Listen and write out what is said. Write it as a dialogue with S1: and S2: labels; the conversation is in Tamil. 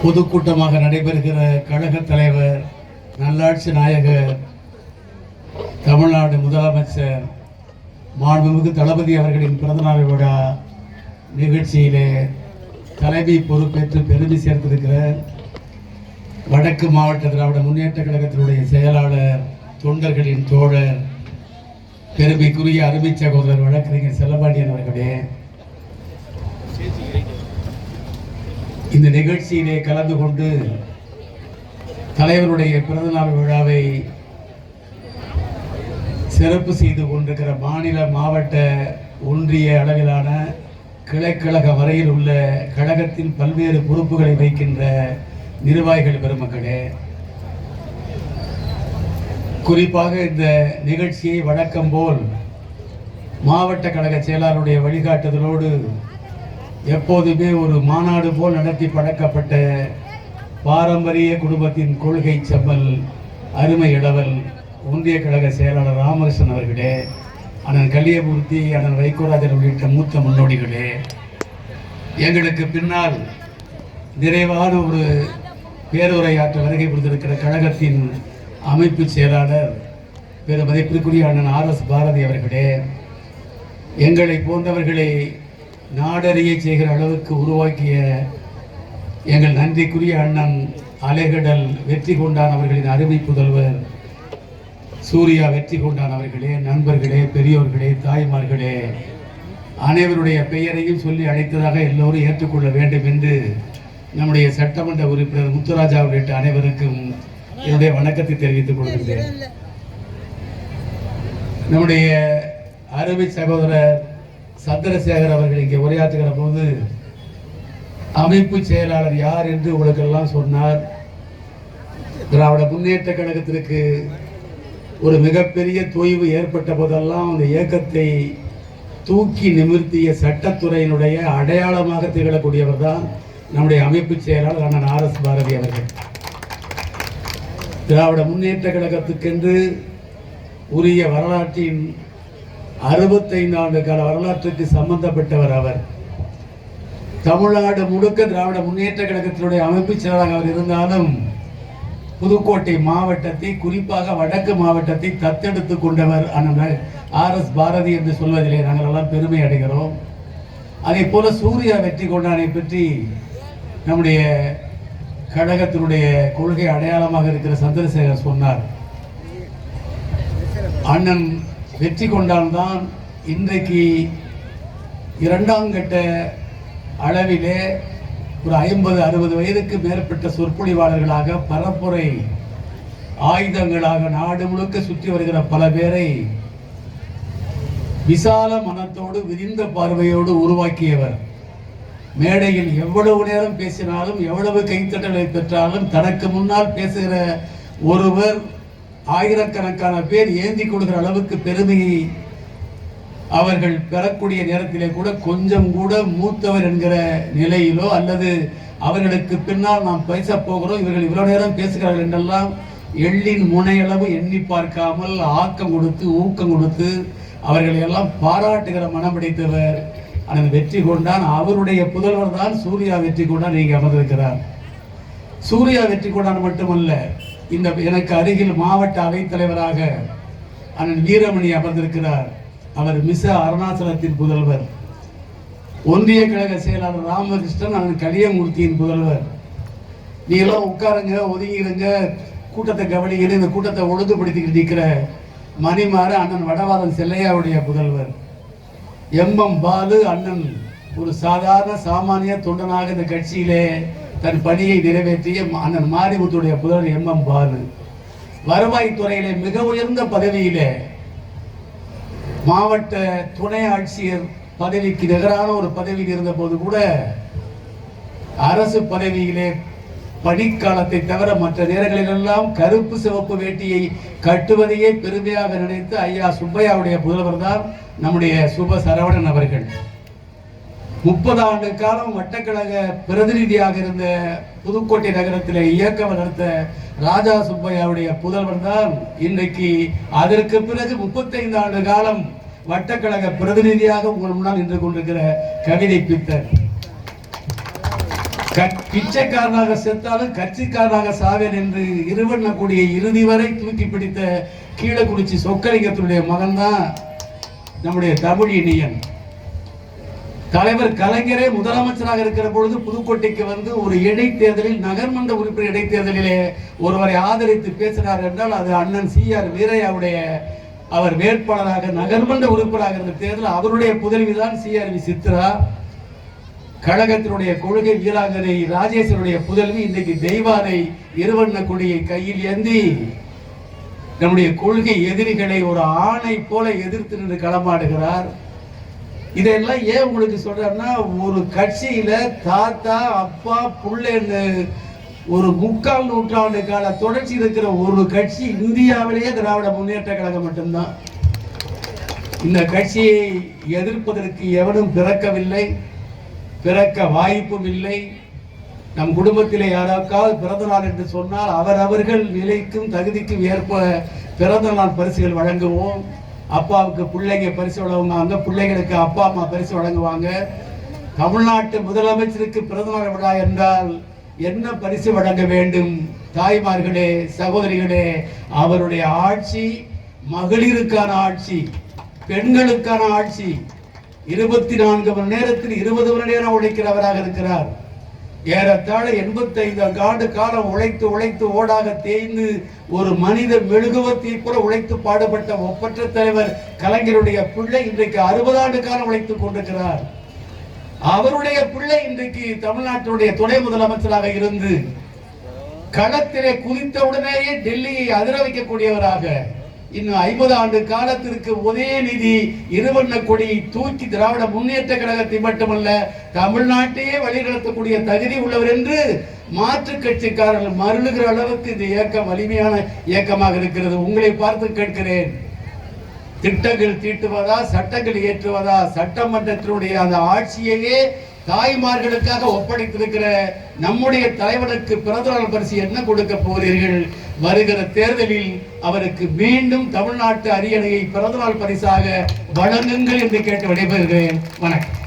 S1: பொதுக்கூட்டமாக நடைபெறுகிற கழக தலைவர் நல்லாட்சி நாயகர் தமிழ்நாடு முதலமைச்சர் மாண்புமிகு தளபதி அவர்களின் பிறந்தநாள் விழா நிகழ்ச்சியிலே தலைமை பொறுப்பேற்று பெருமை சேர்த்திருக்கிற வடக்கு மாவட்ட திராவிட முன்னேற்ற கழகத்தினுடைய செயலாளர் தொண்டர்களின் தோழர் பெருமைக்குரிய அருமை சகோதரர் வழக்கறிஞர் செல்லபாண்டியன் அவர்களே இந்த நிகழ்ச்சியிலே கலந்து கொண்டு தலைவருடைய பிறந்தநாள் விழாவை சிறப்பு செய்து கொண்டிருக்கிற மாநில மாவட்ட ஒன்றிய அளவிலான கிளைக்கழக வரையில் உள்ள கழகத்தின் பல்வேறு பொறுப்புகளை வைக்கின்ற நிர்வாகிகள் பெருமக்களே. குறிப்பாக இந்த நிகழ்ச்சியை வழக்கம் போல் மாவட்ட கழக செயலாளருடைய வழிகாட்டுதலோடு எப்போதுமே ஒரு மாநாடு போல் நடத்தி பழக்கப்பட்ட பாரம்பரிய குடும்பத்தின் கொள்கை செம்மல் அருமை இடவல் ஒன்றிய கழக செயலாளர் ராமகிருஷ்ணன் அவர்களே அண்ணன் கலியமூர்த்தி அண்ணன் வைகோராஜன் உள்ளிட்ட மூத்த முன்னோடிகளே எங்களுக்கு பின்னால் நிறைவான ஒரு பேருரையாற்ற வருகை புரிந்திருக்கிற கழகத்தின் அமைப்பு செயலாளர் பெரும் மதிப்பிற்குரிய அண்ணன் ஆர் எஸ் பாரதி அவர்களே எங்களை போன்றவர்களை நாடறிய செய்கிற அளவுக்கு உருவாக்கிய எங்கள் நன்றிக்குரிய அண்ணன் அலைகடல் வெற்றி கொண்டான் அவர்களின் அருமை புதல்வர் சூர்யா வெற்றி கொண்டான் அவர்களே நண்பர்களே பெரியோர்களே தாய்மார்களே அனைவருடைய பெயரையும் சொல்லி அழைத்ததாக எல்லோரும் ஏற்றுக்கொள்ள வேண்டும் என்று நம்முடைய சட்டமன்ற உறுப்பினர் முத்துராஜா உள்ளிட்ட அனைவருக்கும் என்னுடைய வணக்கத்தை தெரிவித்துக் கொள்கின்றேன். நம்முடைய அருமை சகோதரர் சந்திரசேகர் அவர்கள் இங்கே உரையாற்றுகிற போது அமைப்பு செயலாளர் யார் என்று உங்களுக்கெல்லாம் சொன்னார். திராவிட முன்னேற்ற கழகத்திற்கு ஒரு மிகப்பெரிய தொய்வு ஏற்பட்ட போதெல்லாம் அந்த இயக்கத்தை தூக்கி நிமிர்த்திய சட்டத்துறையினுடைய அடையாளமாக திகழக்கூடியவர் தான் நம்முடைய அமைப்பு செயலாளர் அண்ணன் ஆர் எஸ் பாரதி அவர்கள். திராவிட முன்னேற்ற கழகத்துக்கென்று உரிய வரலாற்றின் அறுபத்தைந்து ஆண்டு கால வரலாற்றுக்கு சம்பந்தப்பட்டவர் அவர். தமிழ்நாடு முழுக்க திராவிட முன்னேற்ற கழகத்தினுடைய அமைப்பு செயலாளராக அவர் இருந்தாலும் புதுக்கோட்டை மாவட்டத்தை குறிப்பாக வடக்கு மாவட்டத்தை தத்தெடுத்து கொண்டவர் அண்ணன் ஆர் எஸ் பாரதி என்று சொல்வதிலே நாங்கள் எல்லாம் பெருமை அடைகிறோம். அதே போல சூர்யா வெற்றி கொண்டானை பற்றி நம்முடைய கழகத்தினுடைய கொள்கை அடையாளமாக இருக்கிற சந்திரசேகர் சொன்னார். அண்ணன் வெற்றி கொண்டால்தான் இன்றைக்கு இரண்டாம் கட்ட அளவிலே ஒரு ஐம்பது அறுபது வயதுக்கு மேற்பட்ட சொற்பொழிவாளர்களாக பரப்புரை ஆயுதங்களாக நாடு முழுக்க சுற்றி வருகிற பல பேரை விசால மனத்தோடு விரிந்த பார்வையோடு உருவாக்கியவர். மேடையில் எவ்வளவு நேரம் பேசினாலும் எவ்வளவு கைத்தட்டலை பெற்றாலும் தனக்கு முன்னால் பேசுகிற ஒருவர் ஆயிரக்கணக்கான பேர் ஏந்தி கொடுக்கிற அளவுக்கு பெருமையை அவர்கள் பெறக்கூடிய நேரத்திலே கூட கொஞ்சம் கூட மூத்தவர் என்கிற நிலையிலோ அல்லது அவர்களுக்கு பின்னால் நாம் பேச போகிறோம் இவர்கள் இவ்வளவு நேரம் பேசுகிறார்கள் என்றெல்லாம் எள்ளின் முனையளவு எண்ணி பார்க்காமல் ஆக்கம் கொடுத்து ஊக்கம் கொடுத்து அவர்களை எல்லாம் பாராட்டுகிற மனம் படைத்தவர் அந்த வெற்றி கொண்டான் அவருடைய புதல்வர் தான் சூர்யா வெற்றி கொண்டான் நீங்க அமர்ந்திருக்கிறார். சூர்யா வெற்றி கொண்டான் மட்டுமல்ல இந்த எனக்கு அருகில் மாவட்ட அவைத்தலைவராக அண்ணன் வீரமணி அமர்ந்திருக்கிறார். அவர் மிச அருணாச்சலத்தின் புதல்வர். ஒன்றிய கழக செயலாளர் ராமகிருஷ்ணன் அண்ணன் கலியமூர்த்தியின் புதல்வர். நீ எல்லாம் உட்காருங்க ஒதுங்கிடுங்க கூட்டத்தை கவனிக்கிற இந்த கூட்டத்தை ஒழுங்குபடுத்திக்கிட்டு நிற்கிற மணிமாறு அண்ணன் வடவாதன் செல்லையாவுடைய புதல்வர். எம்எம் பாலு அண்ணன் ஒரு சாதாரண சாமானிய தொண்டனாக இந்த கட்சியிலே தன் பணியை நிறைவேற்றிய அண்ணன் மாரிமுத்துடைய புதல்வர் எம்எம் பாலு. வருவாய்த்துறையிலே மிக உயர்ந்த பதவியிலே மாவட்ட துணை ஆட்சியர் பதவிக்கு நிகரான ஒரு பதவியில் இருந்த போது கூட அரசு பதவியிலே பணிக்காலத்தை தவிர மற்ற நேரங்களிலெல்லாம் கருப்பு சிவப்பு வேட்டியை கட்டுவதையே பெருமையாக நினைத்து ஐயா சுப்பையாவுடைய புதல்வர் தான் நம்முடைய சுப சரவணன் அவர்கள். முப்பது ஆண்டு காலம் வட்டக்கழக பிரதிநிதியாக இருந்த புதுக்கோட்டை நகரத்திலே இயக்கம் நடத்த ராஜா சுப்பையாவுடைய புதல்வர் தான் இன்றைக்கு அதற்கு பிறகு முப்பத்தைந்து ஆண்டு காலம் வட்டக்கழக பிரதிநிதியாக உங்கள் முன்னால் நின்று கொண்டிருக்கிற கவிதை பித்தர். பிச்சைக்காரனாக செத்தாலும் கட்சிக்காரனாக சாவேன் என்று இருவண்ணக்கூடிய இறுதி வரை தூக்கி பிடித்த கீழக்குறிச்சி சொக்கலிங்கத்தினுடைய மகன்தான் நம்முடைய தமிழ் இனியன் தலைவர் கலைஞரே முதலமைச்சராக இருக்கிற பொழுது புதுக்கோட்டைக்கு வந்து ஒரு இடைத்தேர்தலில் நகர்மன்ற உறுப்பினர் இடைத்தேர்தலிலே ஒருவரை ஆதரித்து பேசினார் என்றால் அது அண்ணன் சி ஆர் வீரையாவுடைய அவர் வேட்பாளராக நகர்மன்ற உறுப்பினராக இருந்த தேர்தல் அவருடைய புதல்விதான் சி ஆர் வி சித்ரா. கழகத்தினுடைய கொள்கை வீராங்கனை ராஜேஸ்வருடைய புதல்வி இன்றைக்கு தெய்வானை இருவண்ண கொடியை கையில் ஏந்தி நம்முடைய கொள்கை எதிரிகளை ஒரு ஆணை போல எதிர்த்து நின்று களமாடுகிறார். இதெல்லாம் ஏன் உங்களுக்கு சொல்றேன்னா ஒரு கட்சியில தாத்தா அப்பா புள்ளன்னு ஒரு முக்கால் நூற்றாண்டு கால தொடர்ச்சி இருக்கிற ஒரு கட்சி இந்தியாவிலேயே திராவிட முன்னேற்ற கழகம் மட்டும்தான். இந்த கட்சியை எதிர்ப்பதற்கு எவனும் பிறக்கவில்லை பிறக்க வாய்ப்பும் இல்லை. நம் குடும்பத்தில் யாராக்காவது பிறந்த நாள் என்று சொன்னால் அவரவர்கள் நிலைக்கும் தகுதிக்கும் ஏற்ப பிறந்த நாள் பரிசுகள் வழங்குவோம். அப்பாவுக்கு பிள்ளைங்க பரிசு வழங்குவாங்க பிள்ளைகளுக்கு அப்பா அம்மா பரிசு வழங்குவாங்க. தமிழ்நாட்டு முதலமைச்சருக்கு பிரதமர் விழா என்றால் என்ன பரிசு வழங்க வேண்டும்? தாய்மார்களே சகோதரிகளே அவருடைய ஆட்சி மகளிருக்கான ஆட்சி பெண்களுக்கான ஆட்சி. இருபத்தி நான்கு மணி நேரத்தில் இருபது மணி நேரம் உழைக்கிறவராக இருக்கிறார். ஏறத்தாழ எண்பத்தைந்து ஆண்டு காலம் உழைத்து உழைத்து ஓடாக தேய்ந்து ஒரு மனித மெழுகுவத்தை போல உழைத்து பாடுபட்ட ஒப்பற்ற தலைவர் கலைஞருடைய பிள்ளை இன்றைக்கு அறுபது ஆண்டு காலம் உழைத்துக் கொண்டிருக்கிறார். அவருடைய பிள்ளை இன்றைக்கு தமிழ்நாட்டினுடைய துணை முதலமைச்சராக இருந்து களத்திலே குதித்தவுடனேயே டெல்லியை அதிர வைக்கக்கூடியவராக இன்னும் ஐம்பது ஆண்டு காலத்திற்கு உதயநிதி இருவண்ண கொடியை தூக்கி திராவிட முன்னேற்ற கழகத்தை மட்டுமல்ல தமிழ்நாட்டையே வழிநடத்தக்கூடிய தகுதி உள்ளவர் என்று மாற்று கட்சிக்காரர்கள் மருளுகிற அளவுக்கு இந்த இயக்கம் வலிமையான இயக்கமாக இருக்கிறது. உங்களை பார்த்து கேட்கிறேன். திட்டங்கள் தீட்டுவதா சட்டங்கள் இயற்றுவதா சட்டமன்றத்தினுடைய அந்த ஆட்சியையே தாய்மார்களுக்காக ஒப்படைத்திருக்கிற நம்முடைய தலைவனுக்கு பிறந்தநாள் பரிசு என்ன கொடுக்க போகிறீர்கள்? வருகிற தேர்தலில் அவருக்கு மீண்டும் தமிழ்நாட்டு அரியணையை பிறந்தநாள் பரிசாக வழங்குங்கள் என்று கேட்டு விடைபெறுகிறேன். வணக்கம்.